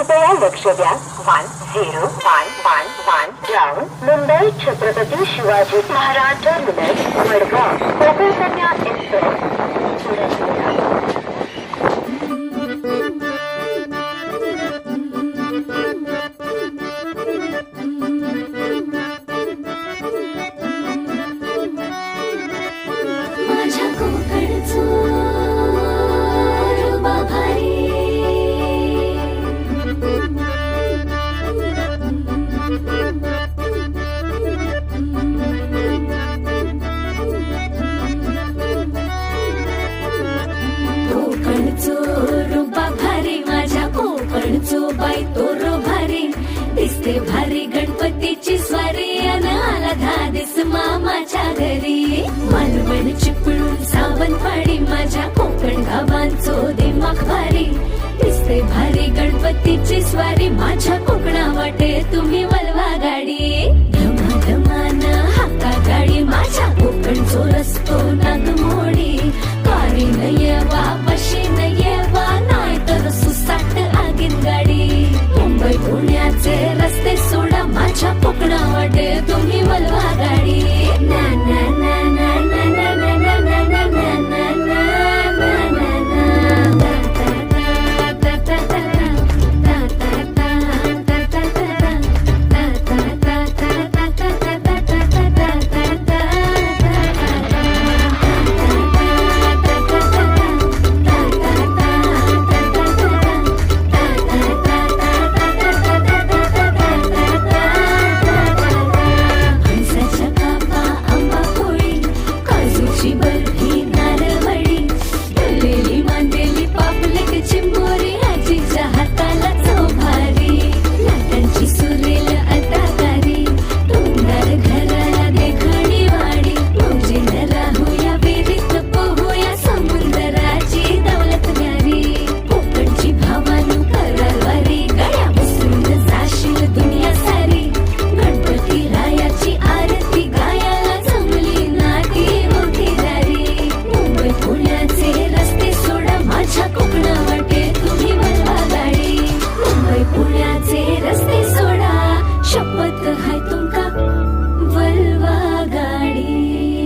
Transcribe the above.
लक्ष द्या. One zero one one one down Mumbai Chhatrapati Shivaji Maharaj terminus Vadgaon. Konkan असे भारी गणपतीची स्वारी अन आला धादिस मामाच्या घरी. मालवण चिपळून सावंतवाडी माझ्या कोकण गावांचो दिमाग भारी दिसते भारी गणपतीची स्वारी माझ्या कोकणा